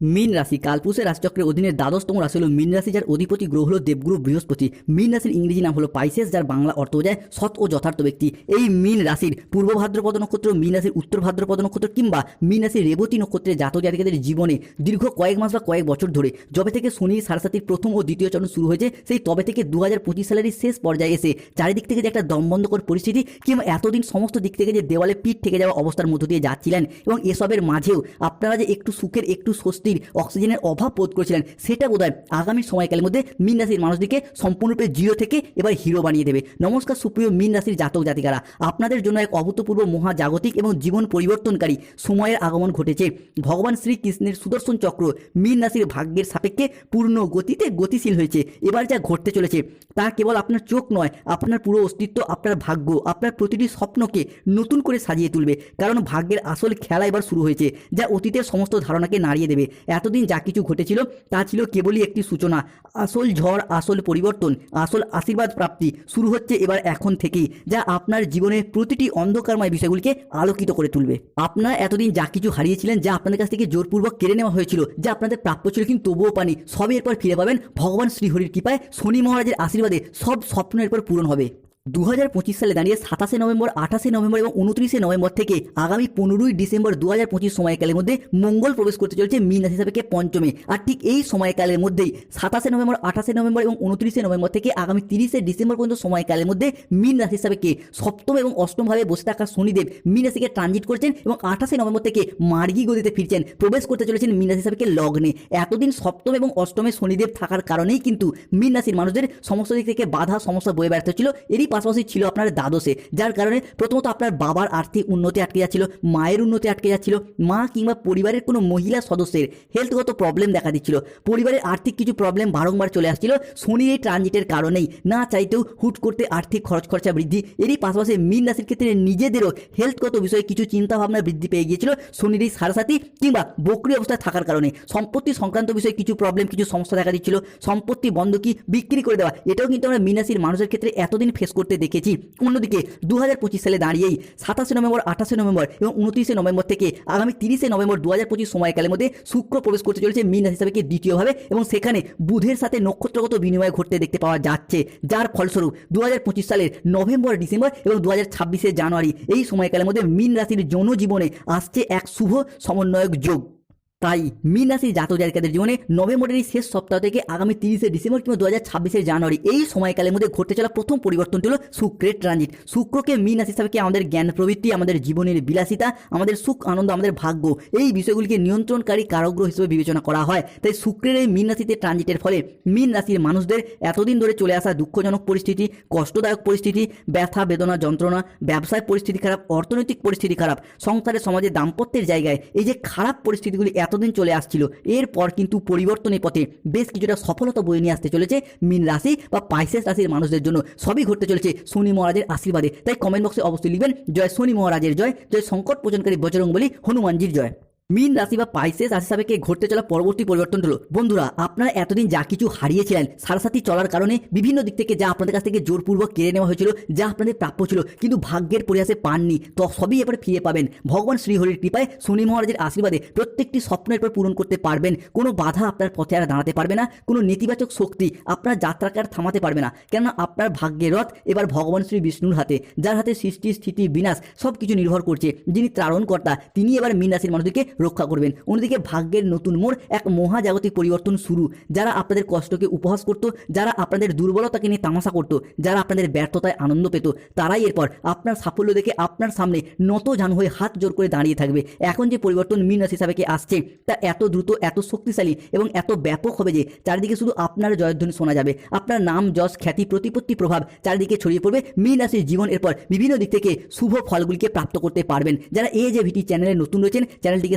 মীন রাশি কালপুষের রাশিচক্রের অধীনে দ্বাদশতম রাশি হলো মীন রাশি, যার অধিপতি গ্রহ হলো দেবগুরু বৃহস্পতি। মীন রাশির ইংরেজি নাম হলো পাইসেস, যার বাংলা অর্থ বোঝায় সৎ ও যথার্থ ব্যক্তি। এই মীন রাশির পূর্ব ভাদ্রপদ নক্ষত্র, মীন রাশির উত্তর ভাদ্রপদ নক্ষত্র, কিংবা মীন রাশির রেবতী নক্ষত্রের জাতক জাতিকাদের জীবনে দীর্ঘ কয়েক মাস বা কয়েক বছর ধরে যবে থেকে শনি সারসাতির প্রথম ও দ্বিতীয় চরণ শুরু হয়েছে, সেই তবে থেকে দু হাজার পঁচিশ সালের এই শেষ পর্যায়ে এসে চারিদিক থেকে যে একটা দমবন্ধকর পরিস্থিতি, কিংবা এতদিন সমস্ত দিক থেকে যে দেওয়ালে পিঠ থেকে যাওয়া অবস্থার মধ্য দিয়ে যাচ্ছিলেন, এবং এসবের মাঝেও আপনারা যে একটু সুখের, একটু স্বস্তির অক্সিজেনের অভাব বোধ করেছিলেন। সেটা বোধহয় আগামী সময়কালের মধ্যে মীন রাশির মানুষদেরকে সম্পূর্ণরূপে জিরো থেকে এবার হিরো বানিয়ে দেবে। নমস্কার, সুপ্রিয় মীন রাশির জাতক জাতিকারা। আপনাদের জন্য এক অভূতপূর্ব মহাজাগতিক এবং জীবন পরিবর্তনকারী সময়ের আগমন ঘটেছে। ভগবান শ্রীকৃষ্ণের সুদর্শন চক্র মীন রাশির ভাগ্যের সাপেক্ষে পূর্ণ গতিতে গতিশীল হয়েছে। এবার যা ঘটতে চলেছে, তা কেবল আপনার চোখ নয়, আপনার পুরো অস্তিত্ব, আপনার ভাগ্য, আপনার প্রতিটি স্বপ্নকে নতুন করে সাজিয়ে তুলবে। কারণ ভাগ্যের আসল খেলা এবার শুরু হয়েছে, যা অতীতের সমস্ত ধারণাকে নাড়িয়ে দেবে। এতদিন যা কিছু ঘটেছিল তা ছিল কেবলই একটি সূচনা। আসল ঝড়, আসল পরিবর্তন, আসল আশীর্বাদ প্রাপ্তি শুরু হচ্ছে এবার এখন থেকেই, যা আপনার জীবনের প্রতিটি অন্ধকারময় বিষয়গুলিকে আলোকিত করে তুলবে। আপনারা এতদিন যা কিছু হারিয়েছিলেন, যা আপনাদের কাছ থেকে জোরপূর্বক কেড়ে নেওয়া হয়েছিল, যা আপনাদের প্রাপ্য ছিল কিন্তু তবুও পানি সবই এরপর ফিরে পাবেন ভগবান শ্রীহরির কৃপায়। শনি মহারাজের আশীর্বাদে সব স্বপ্ন এরপর পূরণ হবে। দু হাজার পঁচিশ সালে দাঁড়িয়ে সাতাশে নভেম্বর, আঠাশে নভেম্বর এবং উনত্রিশে নভেম্বর থেকে আগামী পনেরোই ডিসেম্বর দু হাজার পঁচিশ সময়কালের মধ্যে মঙ্গল প্রবেশ করতে চলেছে মীন রাশি হিসাবে পঞ্চমে। আর ঠিক এই সময়কালের মধ্যেই সাতাশে নভেম্বর, আঠাশে নভেম্বর এবং উনত্রিশে নভেম্বর থেকে আগামী তিরিশে ডিসেম্বর পর্যন্ত সময়কালের মধ্যে মীন রাশি হিসাবে সপ্তম এবং অষ্টমভাবে বসে থাকা শনিদেব মীন রাশিকে ট্রানজিট করছেন এবং আঠাশে নভেম্বর থেকে মার্গী গতিতে ফিরছেন, প্রবেশ করতে চলেছেন মীন রাশি হিসাবে লগ্নে। এতদিন সপ্তম এবং অষ্টমে শনিদেব থাকার কারণেই কিন্তু মীন রাশির মানুষদের সমস্ত দিক থেকে বাধা, সমস্যা বয়ে ব্যর্থ ছিল এরই পাশাপাশি ছিল আপনার দ্বাদশে, যার কারণে প্রথমত আপনার বাবার আর্থিক উন্নতি আটকে যাচ্ছিল, মায়ের উন্নতি আটকে যাচ্ছিল, মা কিংবা পরিবারের কোনো মহিলা সদস্যের হেলথগত প্রবলেম দেখা দিচ্ছিল, পরিবারের আর্থিক কিছু প্রবলেম বারংবার চলে আসছিল, শনি এই ট্রানজিটের কারণেই, না চাইতেও হুট করতে আর্থিক খরচ খরচা বৃদ্ধি, এরই পাশাপাশি মীন রাশির ক্ষেত্রে নিজেদেরও হেলথগত বিষয়ে কিছু চিন্তা ভাবনা বৃদ্ধি পেয়ে গিয়েছিল, শনির এই সারাসাতি কিংবা বকরি অবস্থায় থাকার কারণে, সম্পত্তি সংক্রান্ত বিষয়ে কিছু প্রবলেম কিছু সমস্যা দেখা দিচ্ছিল, সম্পত্তি বন্ধকি বিক্রি করে দেওয়া, এটাও কিন্তু আমরা মীন রাশির মানুষের ক্ষেত্রে এতদিন ফেস করতে দেখেছি। অন্যদিকে দু হাজার পঁচিশ সালে দাঁড়িয়েই সাতাশে নভেম্বর, আঠাশে নভেম্বর এবং উনত্রিশে নভেম্বর থেকে আগামী তিরিশে নভেম্বর দু হাজার পঁচিশ সময়কালের মধ্যে শুক্র প্রবেশ করতে চলেছে মীন হিসাবে দ্বিতীয়ভাবে এবং সেখানে বুধের সাথে নক্ষত্রগত বিনিময় ঘটতে দেখতে পাওয়া যাচ্ছে। যার ফলস্বরূপ দু হাজার পঁচিশ সালের নভেম্বর, ডিসেম্বর এবং দু হাজার জানুয়ারি এই সময়কালের মধ্যে মীন রাশির জনজীবনে আসছে এক শুভ সমন্বয়ক যোগ। তাই মীন রাশির জাতক জাতিকাদের জীবনে নভেম্বরের শেষ সপ্তাহ থেকে আগামী তিরিশে ডিসেম্বর কিংবা দু হাজার ছাব্বিশের জানুয়ারি এই সময়কালের মধ্যে ঘটতে চলা প্রথম পরিবর্তনটি হলো শুক্রের ট্রানজিট শুক্রকে মীন রাশি হিসাবে আমাদের জ্ঞান প্রবৃত্তি, আমাদের জীবনের বিলাসিতা, আমাদের সুখ, আনন্দ, আমাদের ভাগ্য, এই বিষয়গুলিকে নিয়ন্ত্রণকারী কারগ্রহ হিসেবে বিবেচনা করা হয়। তাই শুক্রের এই মীন রাশিতে ট্রানজিটের ফলে মীন রাশির মানুষদের এতদিন ধরে চলে আসা দুঃখজনক পরিস্থিতি, কষ্টদায়ক পরিস্থিতি, ব্যথা, বেদনা, যন্ত্রণা, ব্যবসায় পরিস্থিতি খারাপ, অর্থনৈতিক পরিস্থিতি খারাপ, সংসারে, সমাজে দাম্পত্যের জায়গায় এই যে খারাপ পরিস্থিতিগুলি এতদিন চলে আসছিল। এরপর কিন্তু পরিবর্তনের পথে বেশ কিছুটা সফলতা বয়ে নিয়ে আসতে চলেছে মিন রাশি বা পাইসেস রাশির মানুষদের জন্য। সবই ঘটতে চলেছে শনি মহারাজের আশীর্বাদে। তাই কমেন্ট বক্সে অবশ্যই লিখবেন, জয় শনি মহারাজের জয় জয় সংকট পোচনকারী বজরং বলি হনুমানজির জয়। মীন রাশি বা পাইসেস রাশি সাপেক্ষে ঘটতে চলা পরবর্তী পরিবর্তন হলো, বন্ধুরা, আপনারা এতদিন যা কিছু হারিয়েছিলেন, সারাসাথী চলার কারণে বিভিন্ন দিক থেকে যা আপনাদের কাছ থেকে জোরপূর্বক কেড়ে নেওয়া হয়েছিল, যা আপনাদের প্রাপ্য ছিল, কিন্তু ভাগ্যের পরিহাসে পাননি, তো সবই এবার ফিরে পাবেন। ভগবান শ্রীহরির কৃপায় শনি মহারাজের আশীর্বাদে প্রত্যেকটি স্বপ্ন এরপর পূরণ করতে পারবেন, কোনো বাধা আপনার পথে আর দাঁড়াতে পারবে না, কোনো নেতিবাচক শক্তি আপনার যাত্রাকে আর থামাতে পারবে না, কেননা আপনার ভাগ্যের রথ এবার ভগবান শ্রী বিষ্ণুর হাতে, যার হাতে সৃষ্টি, স্থিতি, বিনাশ সব কিছু নির্ভর করছে, যিনি ত্রাণকর্তা তিনি এবার মিন রাশির মানুষদেরকে রক্ষা করবেন। অন্যদিকে ভাগ্যের নতুন মোড় এক মহাজাগতিক পরিবর্তন শুরু। যারা আপনাদের কষ্টকে উপহাস করত, যারা আপনাদের দুর্বলতাকে নিয়ে তামাশা করত, যারা আপনাদের ব্যর্থতায় আনন্দ পেত, তারাই এরপর আপনার সাফল্য দেখে আপনার সামনে নত জান হয়ে হাত জোর করে দাঁড়িয়ে থাকবে। এখন যে পরিবর্তন মীন রাশি হিসাবে আসছে, তা এত দ্রুত, এত শক্তিশালী এবং এত ব্যাপক হবে যে চারিদিকে শুধু আপনার জয়ধ্বনি শোনা যাবে। আপনার নাম, যশ, খ্যাতি, প্রতিপত্তি, প্রভাব চারিদিকে ছড়িয়ে পড়বে। মীন রাশির জীবন এরপর বিভিন্ন দিক থেকে শুভ ফলগুলিকে প্রাপ্ত করতে পারবেন। যারা এই যে ভিটি চ্যানেলে নতুন রয়েছেন, চ্যানেলটিকে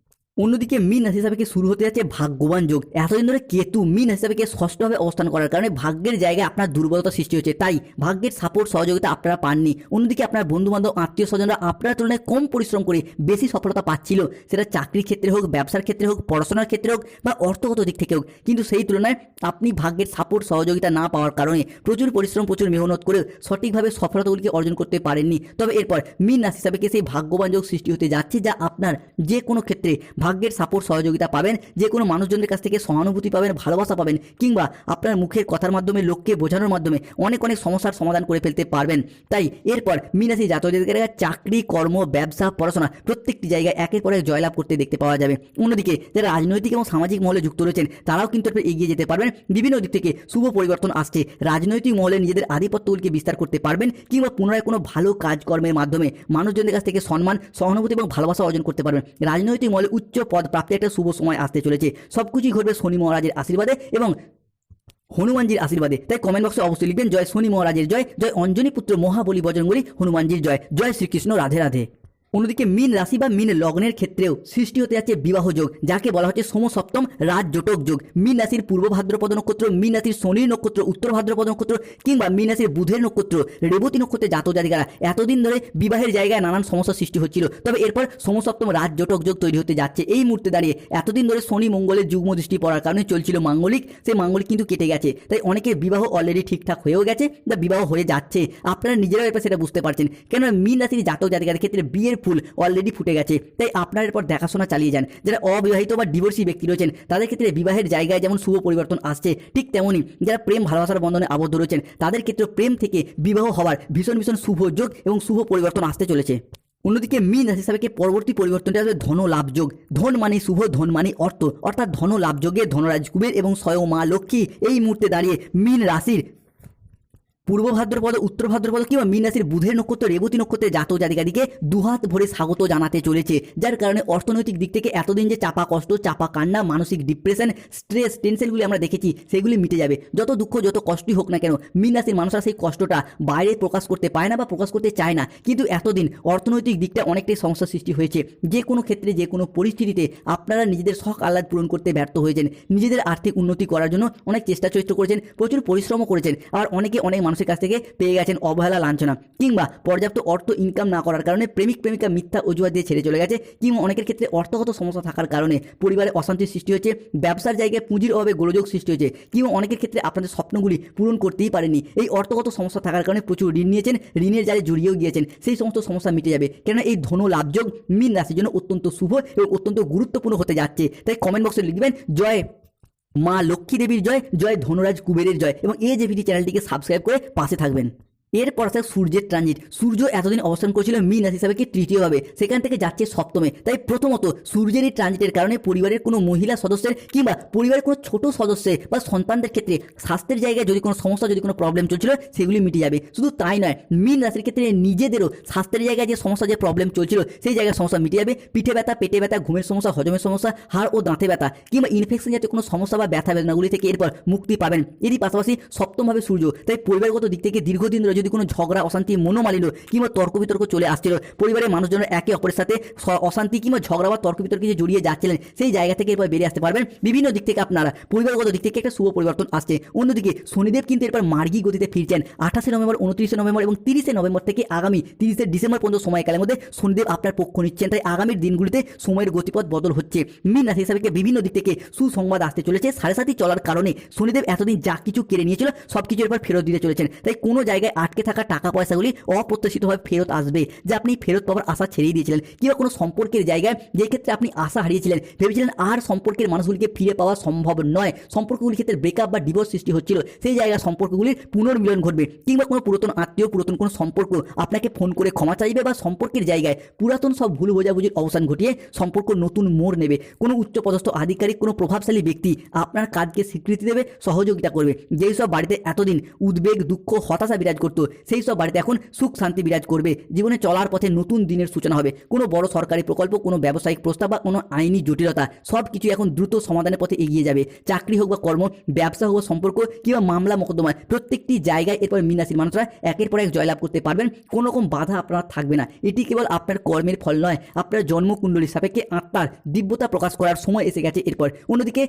অন্যদিকে মিন রাশি হিসাবে শুরু হতে যাচ্ছে ভাগ্যবান যোগ। এতদিন ধরে কেতু মিন হিসাবে ষষ্ঠভাবে অবস্থান করার কারণে ভাগ্যের জায়গায় আপনার দুর্বলতা সৃষ্টি হচ্ছে তাই ভাগ্যের সাপোর্ট সহযোগিতা আপনারা পাননি। অন্যদিকে আপনার বন্ধু বান্ধব আত্মীয় স্বজনরা আপনার তুলনায় কম পরিশ্রম করে বেশি সফলতা পাচ্ছিল। সেটা চাকরির ক্ষেত্রে হোক, ব্যবসার ক্ষেত্রে হোক, পড়াশোনার ক্ষেত্রে হোক বা অর্থগত দিক থেকে হোক। কিন্তু সেই তুলনায় আপনি ভাগ্যের সাপোর্ট সহযোগিতা না পাওয়ার কারণে প্রচুর পরিশ্রম, প্রচুর মেহনত করে সঠিকভাবে সফলতাগুলিকে অর্জন করতে পারেননি। তবে এরপর মিন রাশি হিসাবে সেই ভাগ্যবান যোগ সৃষ্টি হতে যাচ্ছে, যা আপনার যে কোনো ক্ষেত্রে ভাগ্যের সাপোর্ট সহযোগিতা পাবেন, যে কোনো মানুষজনের কাছ থেকে সহানুভূতি পাবেন, ভালোবাসা পাবেন, কিংবা আপনার মুখের কথার মাধ্যমে, লোককে বোঝানোর মাধ্যমে অনেক অনেক সমস্যার সমাধান করে ফেলতে পারবেন। তাই এরপর মিনাসি জাতকেরা চাকরি, কর্ম, ব্যবসা, পড়াশোনা প্রত্যেকটি জায়গায় একের পর এক জয়লাভ করতে দেখতে পাওয়া যাবে। অন্যদিকে যারা রাজনৈতিক এবং সামাজিক মহলে যুক্ত রয়েছেন, তারাও কিন্তু এগিয়ে যেতে পারবেন। বিভিন্ন দিক থেকে শুভ পরিবর্তন আসছে। রাজনৈতিক মহলে নিজেদের আধিপত্যগুলিকে বিস্তার করতে পারবেন, কিংবা পুনরায় কোনো ভালো কাজকর্মের মাধ্যমে মানুষজনের কাছ থেকে সম্মান, সহানুভূতি এবং ভালোবাসা অর্জন করতে পারবেন। রাজনৈতিক মহলে উচ্চ পদ প্রাপ্তির একটা শুভ সময় আসতে চলেছে। সব কিছুই ঘটবে শনি মহারাজের আশীর্বাদে এবং হনুমানজির আশীর্বাদে। তাই কমেন্ট বক্সে অবশ্যই লিখবেন, জয় শনি মহারাজের জয় জয় অঞ্জনী পুত্র মহাবলী বজরঙ্গলী হনুমানজির জয় জয় শ্রীকৃষ্ণ রাধে রাধে। অন্যদিকে মিন রাশি বা মিন লগ্নের ক্ষেত্রেও সৃষ্টি হতে যাচ্ছে বিবাহ যোগ, যাকে বলা হচ্ছে সমসপ্তম রাজ জটক যোগ। মিন রাশির পূর্ব ভাদ্রপদ নক্ষত্র, মিন রাশির শনির নক্ষত্র, উত্তর ভাদ্রপদ নক্ষত্র কিংবা মিন রাশির বুধের নক্ষত্র, রেবতী নক্ষত্রে জাত জাতিকারা এতদিন ধরে বিবাহের জায়গায় নানান সমস্যার সৃষ্টি হচ্ছিল। তবে এরপর সমসপ্তম রাজ জটক যোগ তৈরি হতে যাচ্ছে। এই মুহূর্তে দাঁড়িয়ে এতদিন ধরে শনি মঙ্গলের যুগ্ম দৃষ্টি পড়ার কারণে চলছিল মাঙ্গলিক, সেই মাঙ্গলিক কিন্তু কেটে গেছে। তাই অনেকের বিবাহ অলরেডি ঠিকঠাক হয়েও গেছে বা বিবাহ হয়ে যাচ্ছে। আপনারা নিজেরাও এরপর সেটা বুঝতে পারছেন। কেন মিন রাশির জাতক জাতিকার ক্ষেত্রে বিয়ের ফুল অলরেডি ফুটে গেছে। তাই আপনার এরপর দেখাশোনা চালিয়ে যান। যারা অবিবাহিত বা ডিভোর্সি ব্যক্তি রয়েছেন, তাদের ক্ষেত্রে বিবাহের জায়গায় যেমন শুভ পরিবর্তন আসছে, ঠিক তেমনই যারা প্রেম, ভালোবাসার বন্ধনে আবদ্ধ রয়েছেন, তাদের ক্ষেত্রে প্রেম থেকে বিবাহ হওয়ার ভীষণ ভীষণ শুভ যোগ এবং শুভ পরিবর্তন আসতে চলেছে। অন্যদিকে মিন রাশি হিসাবে পরবর্তী পরিবর্তনটা আসবে ধন লাভযোগ ধন মানে শুভ, ধন মানে অর্থ। অর্থাৎ ধন লাভযোগে ধনরাজ কুবের এবং স্বয়ং মা লক্ষ্মী এই মুহূর্তে দাঁড়িয়ে মিন রাশির পূর্ব ভাদ্রপদ উত্তর ভাদ্রপদ কিংবা মীন রাশির বুধের নক্ষত্র, রেবতী নক্ষত্রের জাতক জাতিকাদিকে দুহাত ভরে স্বাগত জানাতে চলেছে, যার কারণে অর্থনৈতিক দিক থেকে এতদিন যে চাপা কষ্ট, চাপা কান্না, মানসিক ডিপ্রেশন স্ট্রেস টেনশনগুলি আমরা দেখেছি, সেগুলি মিটে যাবে। যত দুঃখ, যত কষ্টই হোক না কেন, মীন রাশির মানুষরা সেই কষ্টটা বাইরে প্রকাশ করতে পায় না বা প্রকাশ করতে চায় না। কিন্তু এতদিন অর্থনৈতিক দিকটা অনেকটাই সমস্যার সৃষ্টি হয়েছে। যে কোনো ক্ষেত্রে, যে কোনো পরিস্থিতিতে আপনারা নিজেদের শখ আহ্লাদ পূরণ করতে ব্যর্থ হয়েছেন। নিজেদের আর্থিক উন্নতি করার জন্য অনেক চেষ্টা চরিত্র করেছেন, প্রচুর পরিশ্রমও করেছেন। আর অনেকে অনেক মানুষের কাছ থেকে পেয়ে গেছেন অবহেলা, লাঞ্ছনা কিংবা পর্যাপ্ত অর্থ ইনকাম না করার কারণে প্রেমিক, প্রেমিকা মিথ্যা অজুহাত দিয়ে ছেড়ে চলে গেছে কিংবা অনেকের ক্ষেত্রে অর্থগত সমস্যা থাকার কারণে পরিবারে অশান্তির সৃষ্টি হচ্ছে, ব্যবসার জায়গায় পুঁজির অভাবে গোলযোগ সৃষ্টি হয়েছে কিংবা অনেকের ক্ষেত্রে আপনাদের স্বপ্নগুলি পূরণ করতেই পারেনি এই অর্থগত সমস্যা থাকার কারণে প্রচুর ঋণ নিয়েছেন, ঋণের জালে জড়িয়েও গিয়েছেন। সেই সমস্ত সমস্যা মিটে যাবে। কেননা এই ধন লাভযোগ মিন রাশির জন্য অত্যন্ত শুভ এবং অত্যন্ত গুরুত্বপূর্ণ হতে যাচ্ছে। তাই কমেন্ট বক্সে লিখবেন, জয় মা লক্ষ্মী দেবীর জয় জয় ধনরাজ কুবেরের জয় এবং এই যে ভিডিও চ্যানেলটিকে সাবস্ক্রাইব করে পাশে থাকবেন। এরপর আছে সূর্যের ট্রানজিট সূর্য এতদিন অবস্থান করেছিল মীন রাশি হিসাবে কি তৃতীয়ভাবে সেখান থেকে যাচ্ছে সপ্তমে। তাই প্রথমত সূর্যের এই ট্রানজিটের কারণে পরিবারের কোনো মহিলা সদস্যের কিংবা পরিবারের কোনো ছোট সদস্যের বা সন্তানদের ক্ষেত্রে স্বাস্থ্যের জায়গায় যদি কোনো সমস্যা, যদি কোনো প্রবলেম চলছিল, সেগুলি মিটে যাবে। শুধু তাই নয় মীন রাশির ক্ষেত্রে নিজেদেরও স্বাস্থ্যের জায়গায় যে সমস্যা, যে প্রবলেম চলছিল, সেই জায়গায় সমস্যা মিটে যাবে। পিঠে ব্যথা, পেটে ব্যথা, ঘুমের সমস্যা, হজমের সমস্যা, হাড় ও দাঁতে ব্যথা কিংবা ইনফেকশন জাতীয় কোনো সমস্যা বা ব্যথা বেদনাগুলি থেকে এরপর মুক্তি পাবেন। এরই পাশাপাশি সপ্তমভাবে সূর্য। তাই পরিবারগত দিক থেকে দীর্ঘদিন ধরে যদি কোনো ঝগড়া, অশান্তি, মনোমালিন্য কিংবা তর্ক বিতর্ক চলে আসছিল, পরিবারের মানুষজন একে অপরের সাথে অশান্তি কিংবা ঝগড়া বা তর্ক বিতর্কে যে জড়িয়ে যাচ্ছিলেন, সেই জায়গা থেকে এরপর বেরিয়ে আসতে পারবেন। বিভিন্ন দিক থেকে আপনারা, পরিবারগত দিক থেকে একটা শুভ পরিবর্তন আসছে। অন্যদিকে শনিদেব কিন্তু এরপর মার্গী গতিতে ফিরছেন। আঠাশে নভেম্বর, উনত্রিশে নভেম্বর এবং তিরিশে নভেম্বর থেকে আগামী তিরিশে ডিসেম্বর পর্যন্ত সময়কালের মধ্যে শনিদেব আপনার পক্ষ নিচ্ছেন। তাই আগামীর দিনগুলিতে সময়ের গতিপথ বদল হচ্ছে। মিন রাশি হিসাবে বিভিন্ন দিক থেকে সুসংবাদ আসতে চলেছে। সাড়ে সাথী চলার কারণে শনিদেব এতদিন যা কিছু কেড়ে নিয়েছিল সব কিছু এরপর ফেরত দিতে চলেছেন। তাই কোনো জায়গায় আটকে থাকা টাকা পয়সাগুলি অপ্রত্যাশিতভাবে ফেরত আসবে, যা আপনি ফেরত পাওয়ার আশা ছেড়েই দিয়েছিলেন কিংবা কোনো সম্পর্কের জায়গায় যে ক্ষেত্রে আপনি আশা হারিয়েছিলেন। ভেবেছিলেন আর সম্পর্কের মানুষগুলিকে ফিরে পাওয়া সম্ভব নয়। সম্পর্কগুলির ক্ষেত্রে ব্রেকআপ বা ডিভোর্স সৃষ্টি হচ্ছিল। সেই জায়গায় সম্পর্কগুলির পুনর্মিলন ঘটবে কিংবা কোনো পুরাতন আত্মীয়, পুরাতন কোনো সম্পর্ক আপনাকে ফোন করে ক্ষমা চাইবে বা সম্পর্কের জায়গায় পুরাতন সব ভুল বোঝাবুঝির অবসান ঘটিয়ে সম্পর্ক নতুন মোড় নেবে। কোনো উচ্চপদস্থ আধিকারিক, কোনো প্রভাবশালী ব্যক্তি আপনার কাজকে স্বীকৃতি দেবে, সহযোগিতা করবে। যেই সব বাড়িতে এতদিন উদ্বেগ, দুঃখ, হতাশা বিরাজ করতো সেই সব বাড়িতে এখন সুখ শান্তি বিরাজ করবে। জীবনে চলার পথে নতুন দিনের সূচনা হবে। কোনো বড় সরকারি প্রকল্প, কোনো ব্যবসায়িক প্রস্তাব বা কোনো আইনি জটিলতা, সব কিছু এখন দ্রুত সমাধানের পথে এগিয়ে যাবে। চাকরি হোক বা কর্ম, ব্যবসা হোক সম্পর্ক কিংবা মামলা মোকদ্দমা প্রত্যেকটি জায়গায় এরপর মিনাসির মানুষরা একের পর এক জয়লাভ করতে পারবেন। কোনো রকম বাধা আপনার থাকবে না। এটি কেবল আপনার কর্মের ফল নয়, আপনার জন্মকুণ্ডলীর সাপেক্ষে আত্মার দিব্যতা প্রকাশ করার সময় এসে গেছে এরপর। অন্যদিকে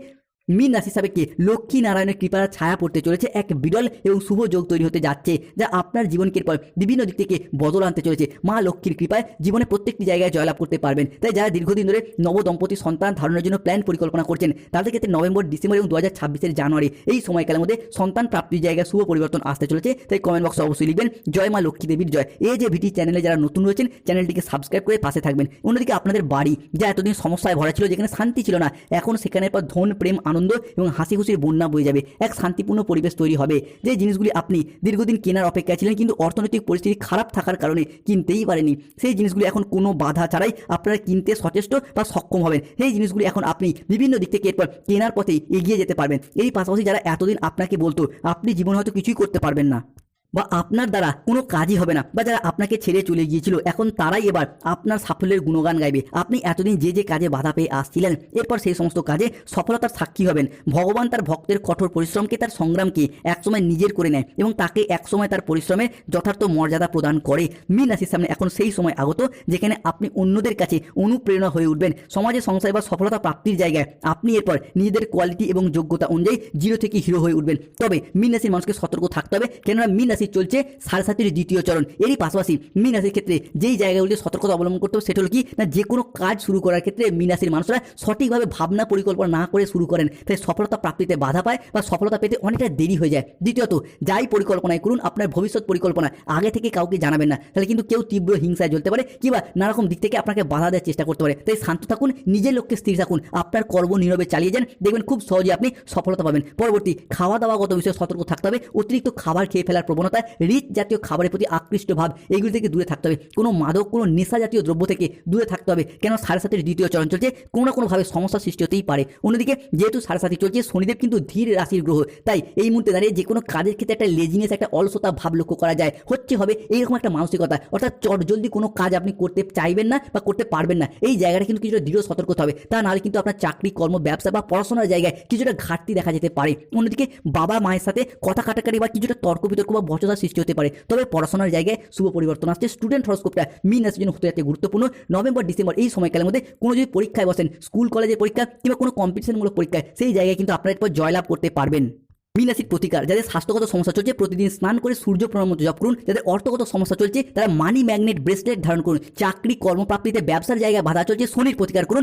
মীন রাশি সাবেককে লক্ষ্মী নারায়ণের কৃপার ছায়া পড়তে চলেছে, এক বিরল এবং শুভ যোগ তৈরি হতে যাচ্ছে, যা আপনার জীবনকে এরপর বিভিন্ন দিক থেকে বদল আনতে চলেছে। মা লক্ষ্মীর কৃপায় জীবনে প্রত্যেকটি জায়গায় জয়লাভ করতে পারবেন। তাই যারা দীর্ঘদিন ধরে নবদম্পতি সন্তান ধারণের জন্য প্ল্যান পরিকল্পনা করছেন, তাদের ক্ষেত্রে নভেম্বর, ডিসেম্বর এবং দু হাজার ছাব্বিশের জানুয়ারি এই সময়কালের মধ্যে সন্তান প্রাপ্তির জায়গায় শুভ পরিবর্তন আসতে চলেছে। তাই কমেন্ট বক্সে অবশ্যই লিখবেন, জয় মা লক্ষ্মী দেবীর জয়। এই যে ভিটি চ্যানেলে যারা নতুন রয়েছেন চ্যানেলটিকে সাবস্ক্রাইব করে পাশে থাকবেন। অন্যদিকে আপনাদের বাড়ি, যা এতদিন সমস্যায় ভরা ছিল, যেখানে শান্তি ছিল না, এখন সেখানে পর ধন, প্রেম আনন্দ এবং হাসি খুশির বন্যা বয়ে যাবে। এক শান্তিপূর্ণ পরিবেশ তৈরি হবে। যে জিনিসগুলি আপনি দীর্ঘদিন কেনার অপেক্ষায় ছিলেন কিন্তু অর্থনৈতিক পরিস্থিতি খারাপ থাকার কারণে কিনতেই পারেনি সেই জিনিসগুলি এখন কোনো বাধা ছাড়াই আপনারা কিনতে সচেষ্ট বা সক্ষম হবেন। সেই জিনিসগুলি এখন আপনি বিভিন্ন দিক থেকে এরপর কেনার পথেই এগিয়ে যেতে পারবেন। এই পাশাপাশি যারা এতদিন আপনাকে বলতো, আপনি জীবনে হয়তো কিছুই করতে পারবেন না। বা আপনার দ্বারা কোনো কাজই হবে না বা যারা আপনাকে ছেড়ে চলে গিয়েছিল, এখন তারাই এবার আপনার সাফল্যের গুণগান গাইবে। আপনি এতদিন যে যে কাজে বাধা পেয়ে আসছিলেন, এরপর সেই সমস্ত কাজে সফলতার সাক্ষী হবেন। ভগবান তার ভক্তের কঠোর পরিশ্রমকে, তার সংগ্রামকে একসময় নিজের করে নেয় এবং তাকে একসময় তার পরিশ্রমের যথার্থ মর্যাদা প্রদান করে। মীন রাশির সামনে এখন সেই সময় আগত, যেখানে আপনি অন্যদের কাছে অনুপ্রেরণা হয়ে উঠবেন। সমাজে সংসার বা সফলতা প্রাপ্তির জায়গায় আপনি এরপর নিজেদের কোয়ালিটি এবং যোগ্যতা অনুযায়ী জিরো থেকে হিরো হয়ে উঠবেন। তবে মীন রাশির মানুষকে সতর্ক থাকতে হবে, কেননা মীন রাশি চলছে সাড়ে সাতের দ্বিতীয় চরণ। এরই পাশাপাশি মীন রাশির ক্ষেত্রে যেই জায়গাগুলিতে সতর্কতা অবলম্বন করতে হবে, সেটা হলো কি? না, যে কোনো কাজ শুরু করার ক্ষেত্রে মীন রাশির মানুষরা সঠিকভাবে ভাবনা পরিকল্পনা না করে শুরু করেন। তাই সফলতা প্রাপ্তিতে বাধা পায় বা সফলতা পেতে অনেকটা দেরি হয়ে যায়। দ্বিতীয়ত, যাই পরিকল্পনায় করুন, আপনার ভবিষ্যৎ পরিকল্পনা আগে থেকে কাউকে জানাবেন না। তাহলে কিন্তু কেউ তীব্র হিংসায় জ্বলতে পারে কিংবা নানারকম দিক থেকে আপনাকে বাধা দেওয়ার চেষ্টা করতে পারে। তাই শান্ত থাকুন, নিজের লক্ষ্যে স্থির থাকুন, আপনার কর্ম নীরবে চালিয়ে যান। দেখবেন খুব সহজে আপনি সফলতা পাবেন। পরবর্তী খাওয়া দাওয়াগত বিষয়ে সতর্ক থাকতে হবে। অতিরিক্ত খাবার খেয়ে ফেলার প্রবণতা রিচ জাতীয় খাবারের প্রতি আকৃষ্ট ভাব এইগুলি থেকে দূরে থাকতে হবে। কোনো মাদক, কোনো নেশা জাতীয় দ্রব্য থেকে দূরে থাকতে হবে। কেন সাড়ে দ্বিতীয় চরণ চলছে? কোনো না কোনোভাবে সমস্যা সৃষ্টি হতেই পারে। অন্যদিকে, যেহেতু সাড়ে চলছে, শনিদেব কিন্তু ধীর রাশির গ্রহ। তাই এই মুহূর্তে দাঁড়িয়ে যে কোনো কাজের ক্ষেত্রে একটা লেজিনেস একটা অলসতা ভাব লক্ষ্য করা যায়। হচ্ছে হবে এইরকম একটা মানসিকতা। অর্থাৎ চট জলদি কোনো কাজ আপনি করতে চাইবেন না বা করতে পারবেন না। এই জায়গাটা কিন্তু কিছুটা দৃঢ় সতর্ক হবে। তা নাহলে কিন্তু আপনার চাকরি, কর্ম, ব্যবসা বা পড়াশোনার জায়গায় কিছুটা ঘাটতি দেখা যেতে পারে। অন্যদিকে বাবা মায়ের সাথে কথা কাটাকাটি বা কিছুটা তর্ক বিতর্ক বা বচসার সৃষ্টি হতে পারে। তবে পড়াশোনার জায়গায় শুভ পরিবর্তন আসছে। স্টুডেন্ট হরস্কোপটা মিন রাশির জন্য হতে যাচ্ছে গুরুত্বপূর্ণ। নভেম্বর ডিসেম্বর এই সময়কালের মধ্যে কোনো যদি পরীক্ষায় বসেন স্কুল কলেজের পরীক্ষা কিংবা কোনো কম্পিটিশনমূলক পরীক্ষায় সেই জায়গায় কিন্তু আপনারা এরপর জয়লাভ করতে পারবেন। মিনাসির প্রতিকার। যাদের স্বাস্থ্যগত সমস্যা চলছে, প্রতিদিন স্নান করে সূর্য প্রণাম মতো জপ করুন। যাদের অর্থগত সমস্যা চলছে, তারা মানি ম্যাগনেট ব্রেসলেট ধারণ করুন। চাকরি, কর্মপ্রাপ্তিতে ব্যবসার জায়গায় বাধা চলছে, শনির প্রতিকার করুন।